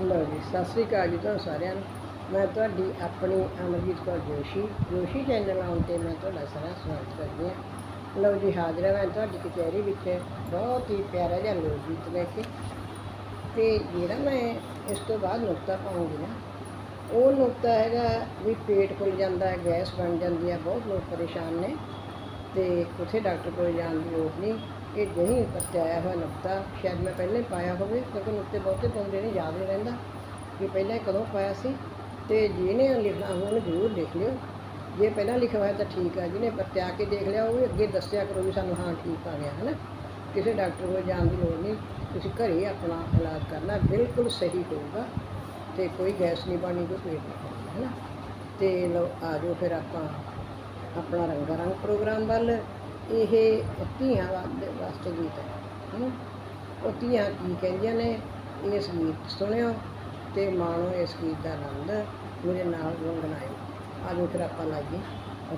ਲਓ ਜੀ, ਸਤਿ ਸ੍ਰੀ ਅਕਾਲ ਜੀ ਤੁਹਾਨੂੰ ਸਾਰਿਆਂ ਨੂੰ। ਮੈਂ ਤੁਹਾਡੀ ਆਪਣੀ ਅਮਰਜੀਤ ਕੌਰ ਜੋਸ਼ੀ ਜੋਸ਼ੀ ਚੈਨਲ ਆਉਣ ਤੇ ਮੈਂ ਤੁਹਾਡਾ ਸਾਰਾ ਸਵਾਗਤ ਕਰਦੀ ਹਾਂ। ਲਓ ਜੀ, ਹਾਜ਼ਰ ਹਾਂ ਮੈਂ ਤੁਹਾਡੀ ਕਚਹਿਰੀ ਵਿੱਚ। ਬਹੁਤ ਹੀ ਪਿਆਰਾ ਜਿਹਾ ਲੋਕ ਗੀਤ ਲੈ ਕੇ। ਤੇ ਜਿਹੜਾ ਮੈਂ ਇਸ ਤੋਂ ਬਾਅਦ ਨੁਕਤਾ ਪਾਉਂਗੀ ਨਾ, ਉਹ ਨੁਕਤਾ ਹੈਗਾ ਵੀ ਪੇਟ ਫੁੱਲ ਜਾਂਦਾ ਹੈ, ਗੈਸ ਬਣ ਜਾਂਦੀ ਹੈ, ਬਹੁਤ ਲੋਕ ਪਰੇਸ਼ਾਨ ਨੇ। ਤੇ ਉੱਥੇ ਡਾਕਟਰ ਕੋਲ ਜਾਣ ਦੀ ਲੋੜ ਨਹੀਂ। ਇਹ ਨਹੀਂ ਪਰਚਾਇਆ ਹੋਇਆ ਨੁਕਤਾ। ਸ਼ਾਇਦ ਮੈਂ ਪਹਿਲਾਂ ਹੀ ਪਾਇਆ ਹੋਵੇ, ਕਿਉਂਕਿ ਨੁਕਤੇ ਬਹੁਤੇ ਪਾਉਂਦੇ ਨਹੀਂ ਯਾਦ ਨਹੀਂ ਰਹਿੰਦਾ ਕਿ ਪਹਿਲਾਂ ਇਹ ਕਦੋਂ ਪਾਇਆ ਸੀ। ਤੇ ਜਿਹਨੇ ਲਿਖਣਾ ਹੋਵੇ, ਉਹਨੂੰ ਜ਼ਰੂਰ ਲਿਖ ਲਿਓ। ਜੇ ਪਹਿਲਾਂ ਲਿਖਿਆ ਹੋਇਆ ਤਾਂ ਠੀਕ ਆ, ਜਿਹਨੇ ਪਰਚਾ ਕੇ ਦੇਖ ਲਿਆ, ਉਹ ਵੀ ਅੱਗੇ ਦੱਸਿਆ ਕਰੋ ਵੀ ਸਾਨੂੰ ਹਾਂ ਠੀਕ ਆ ਗਿਆ ਹੈ ਨਾ ਕਿਸੇ ਡਾਕਟਰ ਕੋਲ ਜਾਣ ਦੀ ਲੋੜ ਨਹੀਂ, ਤੁਸੀਂ ਘਰੇ ਆਪਣਾ ਇਲਾਜ ਕਰਨਾ, ਬਿਲਕੁਲ ਸਹੀ ਹੋਊਗਾ। ਤੇ ਕੋਈ ਗੈਸ ਨਹੀਂ ਬਣੀ ਕੋਈ ਪੇਟ ਨਹੀਂ ਹੈ ਨਾ ਤੇ ਲਓ, ਆ ਜਾਓ ਫਿਰ ਆਪਾਂ ਆਪਣਾ ਰੰਗਾ ਰੰਗ ਪ੍ਰੋਗਰਾਮ ਵੱਲ। ਇਹ ਧੀਆਂ ਵਾ- ਵਾਸਤੇ ਗੀਤ ਹੈ, ਹਨਾ? ਉਹ ਧੀਆਂ ਕੀ ਕਹਿੰਦੀਆਂ ਨੇ ਇਸ ਗੀਤ ਸੁਣਿਓ ਤੇ ਮਾਣੋ ਇਸ ਗੀਤ ਦਾ ਆਨੰਦ ਮੇਰੇ ਨਾਲ ਗੁੰਗਣਾਇਓ ਆਜੋ ਫਿਰ ਆਪਾਂ ਲਾਈਏ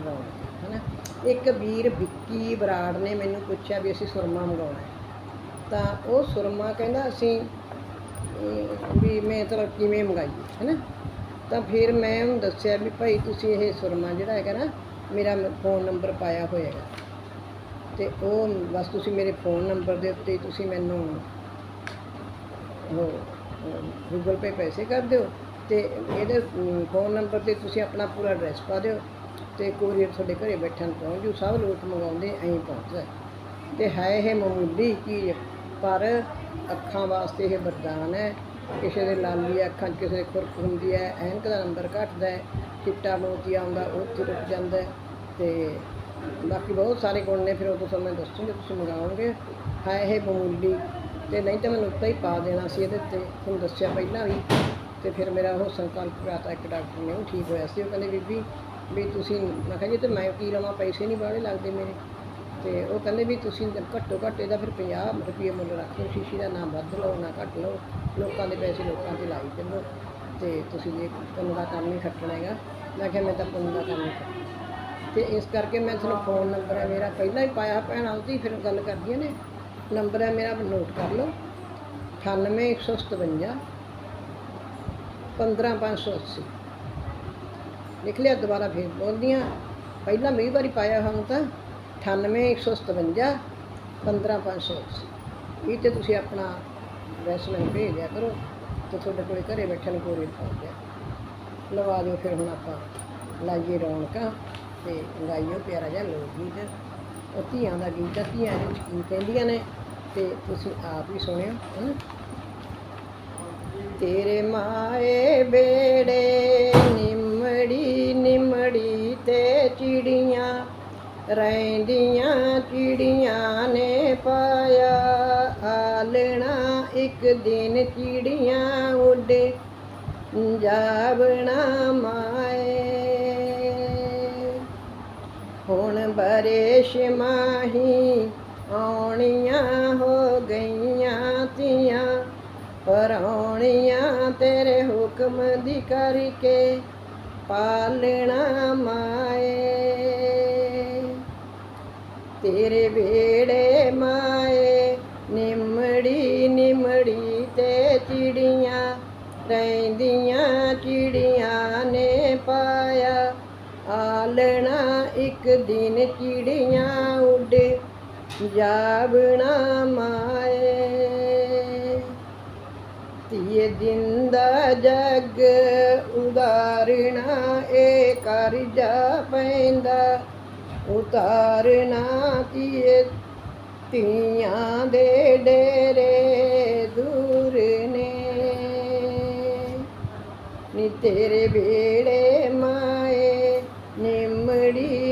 ਰੌਣਕ, ਹਨਾ? ਇੱਕ ਵੀਰ ਵਿੱਕੀ ਬਰਾੜ ਨੇ ਮੈਨੂੰ ਪੁੱਛਿਆ ਵੀ ਅਸੀਂ ਸੁਰਮਾ ਮੰਗਾਉਣਾ ਤਾਂ ਉਹ ਸੁਰਮਾ ਕਹਿੰਦਾ ਅਸੀਂ ਵੀ ਮੈਂ ਤਾਂ ਕਿਵੇਂ ਮੰਗਾਈਏ, ਹੈਨਾ? ਤਾਂ ਫਿਰ ਮੈਂ ਉਹਨੂੰ ਦੱਸਿਆ ਵੀ ਭਾਈ ਤੁਸੀਂ ਇਹ ਸੁਰਮਾ ਜਿਹੜਾ ਹੈਗਾ ਨਾ, ਮੇਰਾ ਫੋਨ ਨੰਬਰ ਪਾਇਆ ਹੋਇਆ ਹੈਗਾ। ਤੇ ਉਹ ਬਸ ਤੁਸੀਂ ਮੇਰੇ ਫੋਨ ਨੰਬਰ ਦੇ ਉੱਤੇ ਤੁਸੀਂ ਮੈਨੂੰ ਉਹ ਗੂਗਲ ਪੇ ਪੈਸੇ ਕਰ ਦਿਓ ਤੇ ਇਹਦੇ ਫੋਨ ਨੰਬਰ ਤੇ ਤੁਸੀਂ ਆਪਣਾ ਪੂਰਾ ਐਡਰੈਸ ਪਾ ਦਿਓ ਤੇ ਕੋਰੀਅਰ ਤੁਹਾਡੇ ਘਰੇ ਬੈਠਣ ਪਹੁੰਚ ਜੂ ਸਭ ਲੋਕ ਮੰਗਾਉਂਦੇ ਐਂ ਪਹੁੰਚਦਾ ਤੇ ਹੈ ਇਹ ਮਾਮੂਲੀ ਚੀਜ਼ ਪਰ ਅੱਖਾਂ ਵਾਸਤੇ ਇਹ ਵਰਦਾਨ ਹੈ। ਕਿਸੇ ਦੇ ਲਾਲੀ ਅੱਖਾਂ 'ਚ ਕਿਸੇ ਦੇ ਖੁਰਕ ਹੁੰਦੀ ਹੈ, ਐਨਕ ਦਾ ਨੰਬਰ ਘਟਦਾ ਹੈ, ਚਿੱਟਾ ਮੋਤੀ ਆਉਂਦਾ ਉਹ ਉੱਥੇ ਰੁਕ ਜਾਂਦਾ ਹੈ ਤੇ ਬਾਕੀ ਬਹੁਤ ਸਾਰੇ ਗੁਣ ਨੇ, ਫਿਰ ਉਹ ਤੋਂ ਮੈਂ ਦੱਸੂੰਗੀ, ਤੁਸੀਂ ਮੰਗਾਓਗੇ। ਹੈ, ਇਹ ਬਮੂਲੀ ਤੇ ਨਹੀਂ ਤਾਂ ਮੈਂ ਨੁਕਤਾ ਹੀ ਪਾ ਦੇਣਾ ਸੀ ਇਹਦੇ ਤੇ ਤੁਹਾਨੂੰ ਦੱਸਿਆ ਪਹਿਲਾਂ ਵੀ। ਤੇ ਫਿਰ ਮੇਰਾ ਉਹ ਸੰਕਲਪ ਕਰਾਤਾ, ਇੱਕ ਡਾਕਟਰ ਨੇ, ਉਹ ਠੀਕ ਹੋਇਆ ਸੀ। ਉਹ ਕਹਿੰਦੇ, ਬੀਬੀ, ਵੀ ਤੁਸੀਂ, ਮੈਂ ਕਿਹਾ, ਜੀ ਤੇ ਮੈਂ ਕੀ ਲਵਾਂ ਪੈਸੇ ਨਹੀਂ ਬਾਹਲੇ ਲੱਗਦੇ ਮੇਰੇ। ਤੇ ਉਹ ਕਹਿੰਦੇ ਵੀ ਤੁਸੀਂ ਘੱਟੋ ਘੱਟ ਇਹਦਾ ਫਿਰ 50 ਰੁਪਏ ਮੁੱਲ ਰੱਖੋ ਸ਼ੀਸ਼ੀ ਦਾ ਨਾ ਵੱਧ ਲਓ, ਨਾ ਘੱਟ ਲਓ। ਲੋਕਾਂ ਦੇ ਪੈਸੇ ਲੋਕਾਂ ਤੇ ਲਾਈ ਚੱਲੋ ਤੇ ਤੁਸੀਂ ਜੇ ਤੁਹਾਨੂੰ ਦਾ ਕੰਮ ਨਹੀਂ ਖੱਟਣਾ ਹੈਗਾ। ਮੈਂ ਕਿਹਾ, ਮੈਂ ਤਾਂ ਪੁੰਨ ਦਾ ਕੰਮ ਨਹੀਂ ਖੱਟਣਾ। ਤੇ ਇਸ ਕਰਕੇ ਮੈਂ ਤੁਹਾਨੂੰ ਫੋਨ ਨੰਬਰ ਹੈ ਮੇਰਾ, ਪਹਿਲਾਂ ਹੀ ਪਾਇਆ ਭੈਣਾਂ ਉਹਦੀ, ਫਿਰ ਗੱਲ ਕਰਦੀਆਂ ਨੇ ਨੰਬਰ ਹੈ ਮੇਰਾ ਨੋਟ ਕਰ ਲਓ। 98157 15580 ਲਿਖ ਲਿਆ, ਦੁਬਾਰਾ ਫਿਰ ਬੋਲਦੀਆਂ ਪਹਿਲਾਂ ਵੀਹ ਵਾਰੀ ਪਾਇਆ ਹੁਣ ਤਾਂ। 98157 15580 ਇਹ ਤੇ ਤੁਸੀਂ ਆਪਣਾ ਐਡਰੈਸ ਮੈਨੂੰ ਭੇਜ ਦਿਆ ਕਰੋ ਤੇ ਤੁਹਾਡੇ ਕੋਲੇ ਘਰੇ ਬੈਠਣ ਨੂੰ ਕੋਰੀਅਰ ਪਹੁੰਚ ਗਿਆ ਲਵਾ ਦਿਓ ਫਿਰ ਹੁਣ ਆਪਾਂ ਲਾਈਏ ਰੌਣਕਾਂ। ਤੇ ਗਾਈਓ ਪਿਆਰਾ ਜਿਹਾ ਲੋਕ ਗੀਤ। ਉਹ ਧੀਆਂ ਦਾ ਗੀਤ ਆ, ਧੀਆਂ ਦੇ ਕੀ ਕਹਿੰਦੀਆਂ ਨੇ, ਤੇ ਤੁਸੀਂ ਆਪ ਹੀ ਸੁਣਿਓ ਹਨਾ? ਤੇਰੇ ਮਾਏ ਬੇੜੇ ਨਿਮੜੀ ਨਿਮੜੀ ਤੇ ਚਿੜੀਆਂ, ਰਹਿੰਦੀਆਂ ਚਿੜੀਆਂ ਨੇ ਪਾਇਆ ਆਲਣਾ। ਇੱਕ ਦਿਨ ਚਿੜੀਆਂ ਉੱਡੇ, ਜਾਵਣਾ ਮਾਏ ਹੁਣ ਮਾਹੀ ਆਉਣੀਆਂ ਹੋ ਗਈਆਂ ਤੀਆਂ ਪਰੌਣੀਆਂ ਤੇਰੇ ਹੁਕਮ ਦੀ ਕਰਕੇ ਪਾਲਣਾ ਮਾਏ। ਤੇਰੇ ਵੇੜੇ ਇੱਕ ਦਿਨ ਚਿੜੀਆਂ ਉੱਡੇ ਜਾਵਣਾ ਮਾਏ ਧੀਏ ਦਿਨ ਦਾ ਜਗ ਉਦਾਰਣਾ ਏ ਕਰਜਾ ਪੈਂਦਾ ਉਤਾਰਨਾ ਧੀਏ ਧੀਆਂ ਦੇ ਡੇਰੇ ਦੂਰ ਨੇ ਨੀ ਤੇਰੇ ਵੇੜੇ ਮਾਏ ਨਿਮੜੀ ਨਿਮੜੀ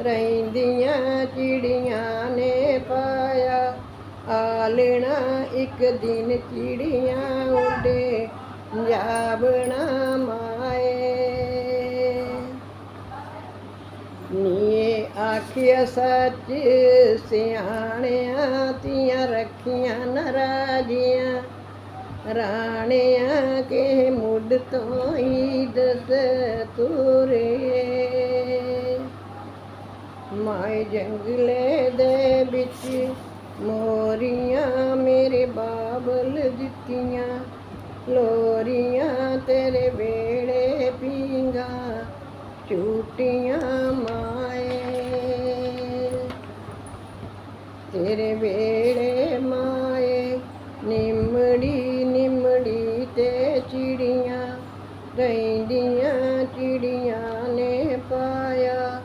ਰਹਿੰਦੀਆਂ ਚਿੜੀਆਂ ਨੇ ਪਾਇਆ। ਆਲਣਾ ਇੱਕ ਦਿਨ ਚਿੜੀਆਂ ਉੱਡੇ, ਜਾਵਣਾ ਮਾਏ। ਨੀਏ ਆਖਿਆ, ਸੱਚ ਸਿਆਣਿਆਂ ਤੀਆਂ ਰੱਖੀਆਂ ਨਰਾਜੀਆਂ। ਰਾਣਿਆਂ ਕੇ ਮੁੱਢ ਤੋਂ ਹੀ ਦਸ ਤੁਰੇ ਮਾਏ ਜੰਗਲੇ ਦੇ ਵਿੱਚ। ਮੋਰੀਆਂ ਮੇਰੇ ਬਾਬਲ ਦਿੱਤੀਆਂ। ਲੋਰੀਆਂ ਤੇਰੇ ਵੇੜੇ ਪੀਂਗਾ ਝੂਟੀਆਂ ਮਾਏ। ਤੇਰੇ ਵੇੜੇ ਮਾਏ। ਨਿਮੜੀ ਨਿਮੜੀ ਤੇ ਚਿੜੀਆਂ। ਰਹਿੰਦੀਆਂ ਚਿੜੀਆਂ ਨੇ ਪਾਇਆ।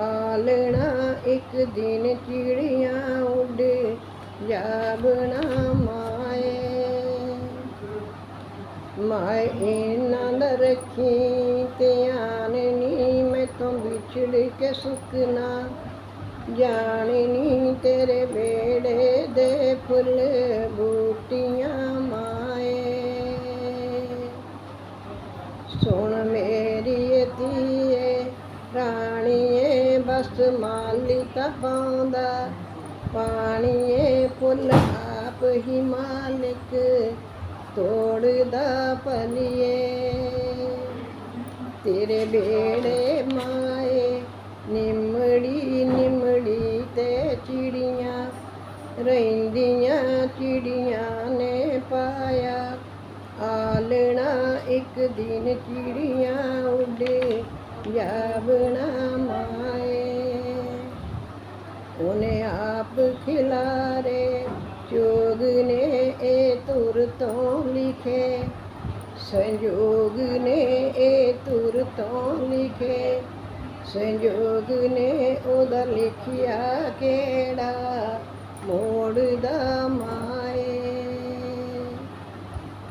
ਆਲਣਾ ਇੱਕ ਦਿਨ ਚਿੜੀਆਂ ਉੱਡ ਜਾਬਣਾ ਮਾਏ। ਮਾਏ ਇਹਨਾਂ ਦਾ ਰੱਖੀ ਧਿਆਨ ਨੀ ਮੈਂ ਤੋਂ ਵਿਛੜ ਕੇ ਸੁਖਨਾ ਜਾਣਨੀ ਤੇਰੇ ਵੇੜੇ ਦੇ ਫੁੱਲ ਬੂਟੀਆਂ ਮਾਏ। ਸੁਣ ਮੇਰੀ ਧੀਏ, ਰਾਣੀਏ, ਬਸ ਮਾਲਿਕ ਪਾਉਂਦਾ ਪਾਣੀਏ ਫੁੱਲ ਆਪ ਹੀ ਮਾਲਿਕ ਤੋੜਦਾ ਭਲੀਏ। ਤੇਰੇ ਬੇੜੇ ਮਾਏ ਨਿਮੜੀ ਨਿਮੜੀ ਤੇ ਚਿੜੀਆਂ, ਰਹਿੰਦੀਆਂ ਚਿੜੀਆਂ ਨੇ ਪਾਇਆ। ਆਲਣਾ ਇੱਕ ਦਿਨ ਚਿੜੀਆਂ ਉੱਡੇ, ਜਾਵਣਾ ਮਾਏ। ਉਹਨੇ ਆਪ ਖਿਲਾਰੇ ਚੋਗ ਨੇ ਇਹ ਤੁਰ ਤੋਂ ਲਿਖੇ। ਸੰਜੋਗ ਨੇ ਇਹ ਤੁਰ ਤੋਂ ਲਿਖੇ। ਸੰਜੋਗ ਨੇ ਉਹਦਾ ਲਿਖਿਆ ਕਿਹੜਾ? ਮੋੜਦਾ ਮਾਏ।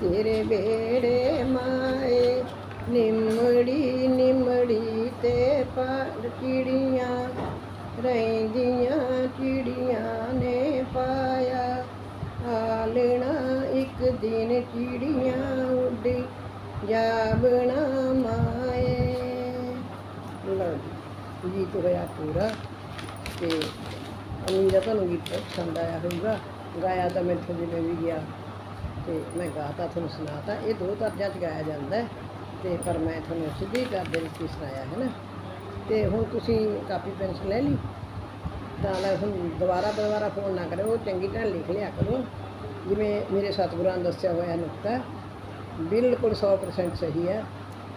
ਤੇਰੇ ਬੇੜੇ ਮਾਏ, ਨਿਮੜੀ ਨਿਮੜੀ ਤੇ ਪਰ ਚਿੜੀਆਂ। ਰਹਿੰਦੀਆਂ ਚਿੜੀਆਂ ਨੇ ਪਾਇਆ। ਆਲਣਾ ਇੱਕ ਦਿਨ ਚਿੜੀਆਂ ਉੱਡੀ ਜਾਬਣਾ ਮਾਏ। ਲਓ ਜੀ, ਗੀਤ ਹੋਇਆ ਪੂਰਾ ਤੇ ਉਮੀਦ ਹੈ ਤੁਹਾਨੂੰ ਗੀਤ ਪਸੰਦ ਆਇਆ ਹੋਊਗਾ। ਗਾਇਆ ਤਾਂ ਮੈਂ ਮੈਥੋਂ ਜਿਵੇਂ ਵੀ ਗਿਆ ਤੇ ਮੈਂ ਗਾਤਾ ਤੁਹਾਨੂੰ ਸੁਣਾਤਾ। ਇਹ ਦੋ ਤਰਜਾਂ 'ਚ ਗਾਇਆ ਜਾਂਦਾ ਹੈ ਤੇ ਪਰ ਮੈਂ ਤੁਹਾਨੂੰ ਸਿੱਧੀ ਕਰ ਦੇ ਵਿੱਚ ਹੀ ਸੁਣਾਇਆ ਹੈ ਨਾ। ਤੇ ਹੁਣ ਤੁਸੀਂ ਕਾਪੀ ਪੈਨਸਲ ਲੈ ਲਈ। ਤਾਂ ਲੈ ਹੁਣ ਦੁਬਾਰਾ ਦੁਬਾਰਾ ਫੋਨ ਨਾ ਕਰਿਓ, ਚੰਗੀ ਤਰ੍ਹਾਂ ਲਿਖ ਲਿਆ ਕਰੋ। ਜਿਵੇਂ ਮੇਰੇ ਸਤਿਗੁਰਾਂ ਨੇ ਦੱਸਿਆ ਹੋਇਆ ਨੁਕਤਾ ਬਿਲਕੁਲ 100% ਸਹੀ ਹੈ।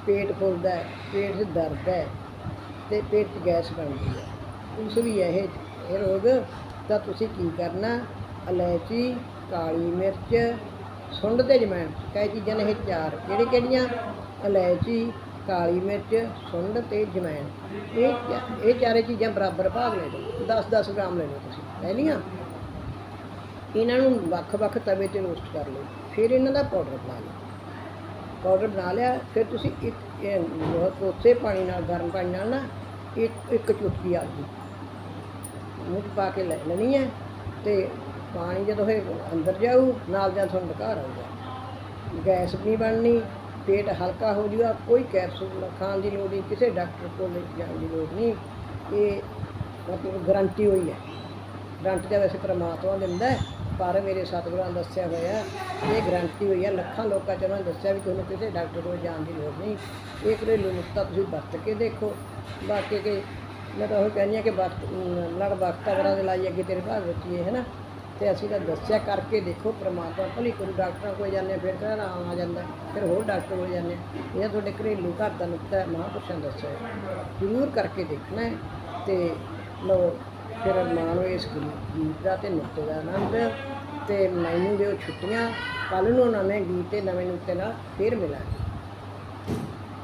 ਪੇਟ ਫੁੱਲਦਾ ਹੈ, ਪੇਟ 'ਚ ਦਰਦ ਹੈ ਤੇ ਪੇਟ 'ਚ ਗੈਸ ਬਣਦੀ ਹੈ। ਉਸ ਵੀ ਇਹ ਇਹ ਰੋਗ ਤਾਂ ਤੁਸੀਂ ਕੀ ਕਰਨਾ? ਇਲਾਇਚੀ, ਕਾਲੀ ਮਿਰਚ, ਸੁੰਡ ਤੇ ਜਮੈਣ ਕਈ ਚੀਜ਼ਾਂ ਨੇ ਇਹ ਚਾਰ। ਕਿਹੜੀ ਕਿਹੜੀਆਂ? ਇਲਾਇਚੀ ਕਾਲੀ ਮਿਰਚ, ਸੁੰਡ ਤੇ ਜਮੈਣ ਇਹ ਚਾ- ਇਹ ਚਾਰੇ ਚੀਜ਼ਾਂ ਬਰਾਬਰ ਭਾਗ ਲੈ ਲਓ 10-10 ਗ੍ਰਾਮ ਲੈ ਲਓ ਤੁਸੀਂ। ਲੈ ਲਈਆਂ ਇਹਨਾਂ ਨੂੰ ਵੱਖ-ਵੱਖ ਤਵੇ ਤੇ ਰੋਸਟ ਕਰ ਲਓ। ਫਿਰ ਇਹਨਾਂ ਦਾ ਪਾਊਡਰ ਬਣਾ ਲਓ। ਪਾਊਡਰ ਬਣਾ ਲਿਆ, ਫਿਰ ਤੁਸੀਂ ਇੱਕ, ਇਹ ਪਾਣੀ ਨਾਲ, ਗਰਮ ਪਾਣੀ ਨਾਲ ਨਾ, ਇੱਕ ਇੱਕ ਚੁਟਕੀ ਆਲੂ। ਮੂੰਹ 'ਚ ਪਾ ਕੇ ਲੈ ਲੈਣੀ ਹੈ ਤੇ ਪਾਣੀ ਜਦੋਂ ਇਹ ਅੰਦਰ ਜਾਊ, ਨਾਲ ਜਾਂ ਤੁਹਾਨੂੰ ਘਰ ਆਊਗਾ। ਗੈਸ ਨਹੀਂ ਬਣਨੀ ਪੇਟ ਹਲਕਾ ਹੋ ਜੂਗਾ ਕੋਈ ਕੈਪਸੂਲ ਖਾਣ ਦੀ ਲੋੜ ਨਹੀਂ ਕਿਸੇ ਡਾਕਟਰ ਕੋਲ ਲੈ ਕੇ ਜਾਣ ਦੀ ਲੋੜ ਨਹੀਂ। ਇਹ ਮਤਲਬ ਗਰੰਟੀ ਹੋਈ ਹੈ। ਗਰੰਟੀ ਤਾਂ ਵੈਸੇ ਪਰਮਾਤਮਾ ਦਿੰਦਾ ਹੈ ਪਰ ਮੇਰੇ ਸਤਿਗੁਰਾਂ ਨੇ ਦੱਸਿਆ ਹੋਇਆ ਇਹ ਗਰੰਟੀ ਹੋਈ ਹੈ। ਲੱਖਾਂ ਲੋਕਾਂ ਚ ਉਹਨਾਂ ਨੇ ਦੱਸਿਆ ਵੀ ਤੁਹਾਨੂੰ ਕਿਸੇ ਡਾਕਟਰ ਕੋਲ ਜਾਣ ਦੀ ਲੋੜ ਨਹੀਂ। ਇਹ ਘਰੇਲੂ ਨੁਕਤਾ ਤੁਸੀਂ ਵਰਤ ਕੇ ਦੇਖੋ। ਬਾਕੀ ਕਿ ਮੈਂ ਤਾਂ ਉਹ ਕਹਿੰਦੀ ਹਾਂ ਕਿ ਵਰਤ ਅਮ, ਲੜ ਵਕਤਾ ਬੜਾ ਦੇ ਲਾਈ ਅੱਗੇ ਤੇਰੇ ਭਾਗ ਵਿੱਚ ਹੀ ਹੈ ਨਾ? ਤੇ ਅਸੀਂ ਤਾਂ ਦੱਸਿਆ ਕਰਕੇ ਦੇਖੋ ਪ੍ਰਮਾਤਮਾ ਭਲੀ ਕਰੂ ਡਾਕਟਰਾਂ ਕੋਲ ਜਾਂਦੇ ਹਾਂ, ਫਿਰ ਤਾਂ ਆਰਾਮ ਆ ਜਾਂਦਾ ਫਿਰ ਹੋਰ ਡਾਕਟਰ ਕੋਲ ਜਾਂਦੇ ਹਾਂ। ਇਹ ਤੁਹਾਡੇ ਘਰੇਲੂ ਘਰ ਦਾ ਨੁਕਤਾ ਹੈ ਮਹਾਂਪੁਰਸ਼ਾਂ ਦੱਸਿਆ ਜ਼ਰੂਰ ਕਰਕੇ ਦੇਖਣਾ ਹੈ ਤੇ ਲਓ ਫਿਰ ਮਾਣੋ ਇਸ ਗੀਤ ਦਾ ਤੇ ਨੁਕਤੇ ਦਾ ਆਨੰਦ ਤੇ ਮੈਨੂੰ ਦਿਓ ਛੁੱਟੀਆਂ ਕੱਲ ਨੂੰ ਨਵੇਂ ਗੀਤ ਤੇ ਨਵੇਂ ਨੁਕਤੇ ਨਾਲ ਫਿਰ ਮਿਲਾਂਗੇ